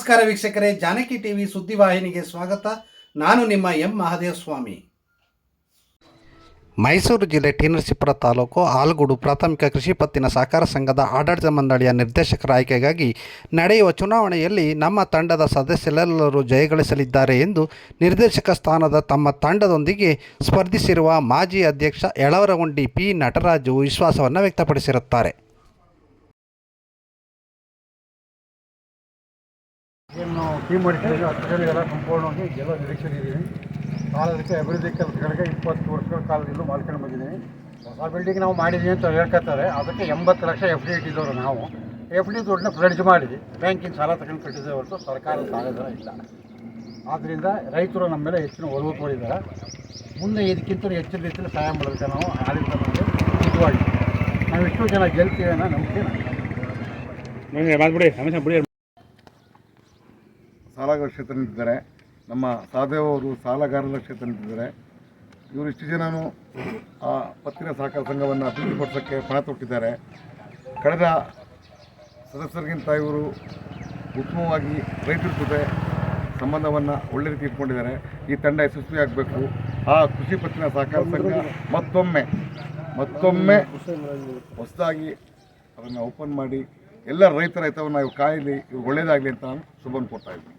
ನಮಸ್ಕಾರ ವೀಕ್ಷಕರೇ, ಜಾನಕಿ ಟಿವಿ ಸುದ್ದಿವಾಹಿನಿಗೆ ಸ್ವಾಗತ. ನಾನು ನಿಮ್ಮ ಎಂ ಮಹದೇವಸ್ವಾಮಿ. ಮೈಸೂರು ಜಿಲ್ಲೆ ಟಿ ನರಸೀಪುರ ತಾಲೂಕು ಆಲ್ಗೂಡು ಪ್ರಾಥಮಿಕ ಕೃಷಿ ಪತ್ತಿನ ಸಹಕಾರ ಸಂಘದ ಆಡಳಿತ ಮಂಡಳಿಯ ನಿರ್ದೇಶಕರ ಆಯ್ಕೆಗಾಗಿ ನಡೆಯುವ ಚುನಾವಣೆಯಲ್ಲಿ ನಮ್ಮ ತಂಡದ ಸದಸ್ಯರೆಲ್ಲರೂ ಜಯಗಳಿಸಲಿದ್ದಾರೆ ಎಂದು ನಿರ್ದೇಶಕ ಸ್ಥಾನದ ತಮ್ಮ ತಂಡದೊಂದಿಗೆ ಸ್ಪರ್ಧಿಸಿರುವ ಮಾಜಿ ಅಧ್ಯಕ್ಷ ಯಳವರಗುಂಡಿ ಪಿ ನಟರಾಜು ವಿಶ್ವಾಸವನ್ನು ವ್ಯಕ್ತಪಡಿಸಿರುತ್ತಾರೆ. ಏನು ಟೀಮ್ ಮಾಡಿದ್ದೀವಿ ಹತ್ತು ಜನಗೆಲ್ಲ ಸಂಪೂರ್ಣವಾಗಿ ಎಲ್ಲ ನಿರೀಕ್ಷೆ ಇದ್ದೀನಿ ಕಾಲದಕ್ಕೆ ಅಭಿವೃದ್ಧಿ ಕೆಲಸಗಳಿಗೆ ಇಪ್ಪತ್ತು ವರ್ಷಗಳ ಕಾಲದಿಂದ ಮಾಡ್ಕೊಂಡು ಬಂದಿದ್ದೀನಿ. ಹೊಸ ಬಿಲ್ಡಿಂಗ್ ನಾವು ಮಾಡಿದ್ದೀವಿ ಅಂತ ಹೇಳ್ಕೊತಾರೆ. ಅದಕ್ಕೆ ಎಂಬತ್ತು ಲಕ್ಷ ಎಫ್ ಡಿ ಇಟ್ಟಿದ್ದವರು ನಾವು. ಎಫ್ ಡಿ ದುಡ್ಡನ್ನ ಫ್ಲಡ್ಜ್ ಮಾಡಿ ಬ್ಯಾಂಕಿನ ಸಾಲ ತಗೊಂಡು ಕಟ್ಟಿದ್ದೇವೆ ಹೊರತು ಸರ್ಕಾರದ ಸಾಲದ ಇಲ್ಲ. ಆದ್ದರಿಂದ ರೈತರು ನಮ್ಮ ಮೇಲೆ ಹೆಚ್ಚಿನ ಒಲವು ತೋರಿದ್ದಾರೆ. ಮುಂದೆ ಇದಕ್ಕಿಂತ ಹೆಚ್ಚಿನ ರೀತಿಯಲ್ಲಿ ಸಹಾಯ ಮಾಡಬೇಕು ನಾವು ಆಡಳಿತ ಮಾಡಿ ನಿಜವಾಗಿ ನಾವು ಎಷ್ಟು ಜನ ಗೆಲ್ತೀವಿ ಅನ್ನೋ ನಂಬಿಕೆ ನನಗಿದೆ. ಸಾಲಗಾರ ಕ್ಷೇತ್ರ ನಿಂತಿದ್ದಾರೆ ನಮ್ಮ ಸಾಧೇವ್ ಅವರು ಸಾಲಗಾರರ ಕ್ಷೇತ್ರ ನಿಂತಿದ್ದಾರೆ ಇವರು ಇಷ್ಟು ಜನನು ಆ ಪತ್ತಿನ ಸಹಕಾರ ಸಂಘವನ್ನು ಅಭಿವೃದ್ಧಿಪಡಿಸೋಕ್ಕೆ ಪಣ ತೊಟ್ಟಿದ್ದಾರೆ. ಕಳೆದ ಸದಸ್ಯರಿಗಿಂತ ಇವರು ಉತ್ತಮವಾಗಿ ರೈತರ ಜೊತೆ ಸಂಬಂಧವನ್ನು ಒಳ್ಳೆ ರೀತಿ ಇಟ್ಕೊಂಡಿದ್ದಾರೆ. ಈ ತಂಡ ಯಶಸ್ವಿ ಆಗಬೇಕು. ಆ ಕೃಷಿ ಪತ್ತಿನ ಸಹಕಾರ ಸಂಘ ಮತ್ತೊಮ್ಮೆ ಮತ್ತೊಮ್ಮೆ ಹೊಸದಾಗಿ ಅದನ್ನು ಓಪನ್ ಮಾಡಿ ಎಲ್ಲ ರೈತರ ಹಿತವನ್ನು ಇವ್ರು ಕಾಯಲಿ ಇವ್ರು ಒಳ್ಳೆಯದಾಗಲಿ ಅಂತ ನಾನು ಶುಭನ್ ಕೊಡ್ತಾ ಇದ್ದೀನಿ.